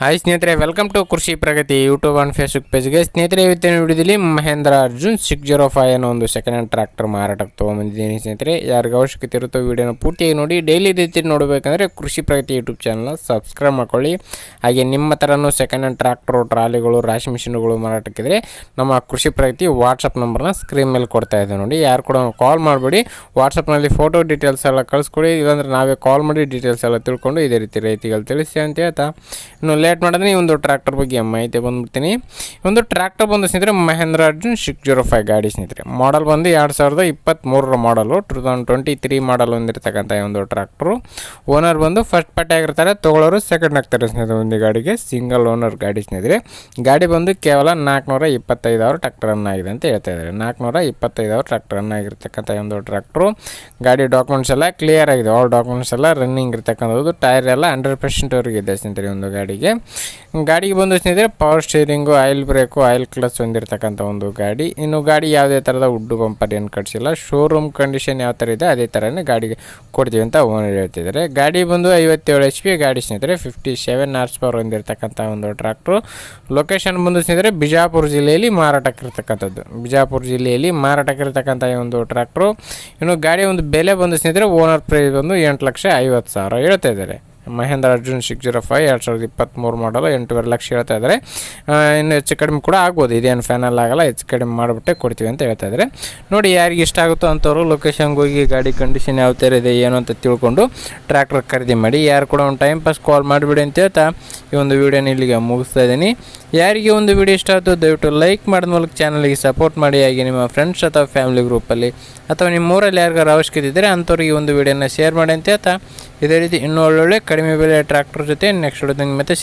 Hi ಸ್ನೇಹಿತರೆ welcome to Krishi Pragati YouTube and Facebook ಪೇಜ್ಗೆ ಸ್ನೇಹಿತರೆ, ಇವತ್ತಿನ ವಿಡಿಯೋದಲ್ಲಿ Mahindra Arjun six zero five ಅನ್ನೋ ಒಂದು ಸೆಕೆಂಡ್ ಹ್ಯಾಂಡ್ ಟ್ರ್ಯಾಕ್ಟರ್ ಮಾರಾಟಕ್ಕೆ ತೊಗೊಂಬಂದಿದ್ದೀನಿ ಸ್ನೇಹಿತರೆ. ಯಾರಿಗೆ ಅವಶ್ಯಕತೆ ಇರುತ್ತೋ ವಿಡಿಯೋನ ಪೂರ್ತಿಯಾಗಿ ನೋಡಿ. ಡೈಲಿ ರೀತಿ ನೋಡಬೇಕಂದ್ರೆ ಕೃಷಿ ಪ್ರಗತಿ ಯೂಟ್ಯೂಬ್ ಚಾನಲ್ನ ಸಬ್ಸ್ಕ್ರೈಬ್ ಮಾಡ್ಕೊಳ್ಳಿ. ಹಾಗೆ ನಿಮ್ಮ ಥರನೂ ಸೆಕೆಂಡ್ ಹ್ಯಾಂಡ್ ಟ್ರ್ಯಾಕ್ಟರು ಟ್ರಾಲಿಗಳು, ರಾಶಿ ಮಿಷಿನ್ಗಳು ಮಾರಾಟಕ್ಕಿದ್ರೆ ನಮ್ಮ ಕೃಷಿ ಪ್ರಗತಿ ವಾಟ್ಸಪ್ ನಂಬರ್ನ ಸ್ಕ್ರೀನ್ ಮೇಲೆ ಕೊಡ್ತಾ ಇದ್ದೀವಿ ನೋಡಿ. ಯಾರು ಕೂಡ ಕಾಲ್ ಮಾಡಬೇಡಿ. ವಾಟ್ಸಪ್ನಲ್ಲಿ ಫೋಟೋ ಡೀಟೇಲ್ಸ್ ಎಲ್ಲ ಕಳಿಸ್ಕೊಡಿ. ಇಲ್ಲಾಂದ್ರೆ ನಾವೇ ಕಾಲ್ ಮಾಡಿ ಡೀಟೇಲ್ಸ್ ಎಲ್ಲ ತಿಳ್ಕೊಂಡು ಇದೇ ರೀತಿ ರೈತಿಗಳು ತಿಳಿಸಿ ಅಂತ ಹೇಳ್ತಾ. ಇನ್ನು ಲೇಟ್ ಮಾಡಿದ್ರೆ ಈ ಒಂದು ಟ್ರ್ಯಾಕ್ಟರ್ ಬಗ್ಗೆ ಮಾಹಿತಿ ಬಂದ್ಬಿಡ್ತೀನಿ. ಒಂದು ಟ್ರ್ಯಾಕ್ಟರ್ ಬಂದು ಸ್ನೇಹಿತರೆ, Mahindra Arjun six zero five ಗಾಡಿ ಸ್ನೇಹಿತರೆ. ಮಾಡಲ್ ಬಂದು ಎರಡು ಸಾವಿರದ ಇಪ್ಪತ್ತ್ಮೂರರ ಮಾಡಲು two thousand twenty three model ಹೊಂದಿರತಕ್ಕಂಥ ಈ ಒಂದು ಟ್ರ್ಯಾಕ್ಟ್ರು ಓನರ್ ಬಂದು ಫಸ್ಟ್ ಪಾರ್ಟಿ ಆಗಿರ್ತಾರೆ ತೊಗೊಳೋರು ಸೆಕೆಂಡ್ ಆಗ್ತಾರೆ ಸ್ನೇಹಿತರೆ ಒಂದು ಗಾಡಿಗೆ. ಸಿಂಗಲ್ ಓನರ್ ಗಾಡಿ ಸ್ನೇಹಿತರೆ. ಗಾಡಿ ಬಂದು ಕೇವಲ ನಾಲ್ಕುನೂರ ಇಪ್ಪತ್ತೈದು ಅವರ್ ಟ್ರ್ಯಾಕ್ಟರ್ ರನ್ ಆಗಿದೆ ಅಂತ ಹೇಳ್ತಾ ಇದ್ದಾರೆ. ನಾಲ್ಕುನೂರ ಇಪ್ಪತ್ತೈದು ಆಗಿರ್ತಕ್ಕಂಥ ಈ ಒಂದು ಟ್ರ್ಯಾಕ್ಟ್ರು ಗಾಡಿ ಡಾಕ್ಯುಮೆಂಟ್ಸ್ ಎಲ್ಲ ಕ್ಲಿಯರ್ ಆಗಿದೆ. ಆಲ್ ಡಾಕ್ಯುಮೆಂಟ್ಸ್ ಎಲ್ಲ ರನ್ನಿಂಗ್ ಇರ್ತಕ್ಕಂಥದ್ದು. ಟೈರ್ ಎಲ್ಲ ಹಂಡ್ರೆಡ್ ಪರ್ಸೆಂಟ್ವರೆಗೆ ಇದೆ ಸ್ನೇಹಿತರೆ ಒಂದು ಗಾಡಿಗೆ. ಗಾಡಿಗೆ ಬಂದು ಸ್ನೇಹಿತರೆ power steering oil brake oil clutch ಹೊಂದಿರತಕ್ಕಂಥ ಒಂದು ಗಾಡಿ. ಇನ್ನು ಗಾಡಿ ಯಾವುದೇ ಥರದ ಉಡ್ಡು ಬಂಪರ್ ಏನು ಕಟ್ಸಿಲ್ಲ. ಶೋರೂಮ್ ಕಂಡೀಷನ್ ಯಾವ ಥರ ಇದೆ, ಅದೇ ಥರನೇ ಗಾಡಿಗೆ ಕೊಡ್ತೀವಿ ಅಂತ ಓನರ್ ಹೇಳ್ತಿದ್ದಾರೆ. ಗಾಡಿ ಬಂದು ಐವತ್ತೇಳು ಎಚ್ ಪಿ ಗಾಡಿ ಸ್ನೇಹಿತರೆ ಫಿಫ್ಟಿ ಸೆವೆನ್ ಆರ್ಸ್ ಪವರ್ ಹೊಂದಿರತಕ್ಕಂಥ ಒಂದು ಟ್ರ್ಯಾಕ್ಟ್ರು ಲೊಕೇಶನ್ ಬಂದು ಸ್ನೇಹಿತರೆ, ಬಿಜಾಪುರ ಜಿಲ್ಲೆಯಲ್ಲಿ ಮಾರಾಟಕ್ಕಿರ್ತಕ್ಕಂಥದ್ದು. ಬಿಜಾಪುರ ಜಿಲ್ಲೆಯಲ್ಲಿ ಮಾರಾಟಕ್ಕಿರ್ತಕ್ಕಂಥ ಈ ಒಂದು ಟ್ರ್ಯಾಕ್ಟ್ರು ಇನ್ನು ಗಾಡಿ ಒಂದು ಬೆಲೆ ಬಂದು ಸ್ನೇಹಿತರೆ ಓನರ್ ಪ್ರೈಸ್ ಬಂದು ಎಂಟು ಲಕ್ಷ ಐವತ್ತು ಸಾವಿರ ಹೇಳ್ತಾ ಇದ್ದಾರೆ. Mahindra Arjun six zero five ಎರಡು ಸಾವಿರದ ಇಪ್ಪತ್ತ್ಮೂರು ಮಾಡಲು ಎಂಟೂವರೆ ಲಕ್ಷ ಹೇಳ್ತಾ ಇದ್ದಾರೆ ಇನ್ನು ಹೆಚ್ಚು ಕಡಿಮೆ ಕೂಡ ಆಗ್ಬೋದು. ಇದೇನು ಫೈನಲ್ ಆಗಲ್ಲ, ಹೆಚ್ಚು ಕಡಿಮೆ ಮಾಡಿಬಿಟ್ಟೆ ಕೊಡ್ತೀವಿ ಅಂತ ಹೇಳ್ತಾ ಇದ್ದಾರೆ ನೋಡಿ, ಯಾರಿಗೆ ಇಷ್ಟ ಆಗುತ್ತೋ ಅಂಥವ್ರು ಲೊಕೇಶನ್ಗೆ ಹೋಗಿ ಗಾಡಿ ಕಂಡೀಷನ್ ಯಾವ ಥರ ಇದೆ, ಏನು ಅಂತ ತಿಳ್ಕೊಂಡು ಟ್ರ್ಯಾಕ್ಟರ್ ಖರೀದಿ ಮಾಡಿ. ಯಾರು ಕೂಡ ಒಂದು ಟೈಮ್ ಪಾಸ್ ಕಾಲ್ ಮಾಡಿಬಿಡಿ ಅಂತ ಹೇಳ್ತಾ ಈ ಒಂದು ವಿಡಿಯೋನ ಇಲ್ಲಿಗೆ ಮುಗಿಸ್ತಾ ಇದ್ದೀನಿ. ಯಾರಿಗೆ ಒಂದು ವಿಡಿಯೋ ಇಷ್ಟ ಆಯಿತು ದಯವಿಟ್ಟು ಲೈಕ್ ಮಾಡಿದ ಮೂಲಕ ಚಾನಲ್ಗೆ ಸಪೋರ್ಟ್ ಮಾಡಿ, ಹಾಗೆ ನಿಮ್ಮ ಫ್ರೆಂಡ್ಸ್ ಅಥವಾ ಫ್ಯಾಮಿಲಿ ಗ್ರೂಪಲ್ಲಿ ಅಥವಾ ನಿಮ್ಮ ಊರಲ್ಲಿ ಯಾರಿಗಾರು ಅವಶ್ಯಕತೆ ಇದ್ದರೆ ಅಂಥವ್ರಿಗೆ ಒಂದು ವಿಡಿಯೋನ ಶೇರ್ ಮಾಡಿ ಅಂತ ಹೇಳ್ತಾ ಇದೇ ರೀತಿ ಇನ್ನೂ ಒಳ್ಳೊಳ್ಳೆ ಕಡಿಮೆ ಬೆಲೆ ಟ್ರ್ಯಾಕ್ಟರ್ ಜೊತೆ ನೆಕ್ಸ್ಟ್ ಮತ್ತೆ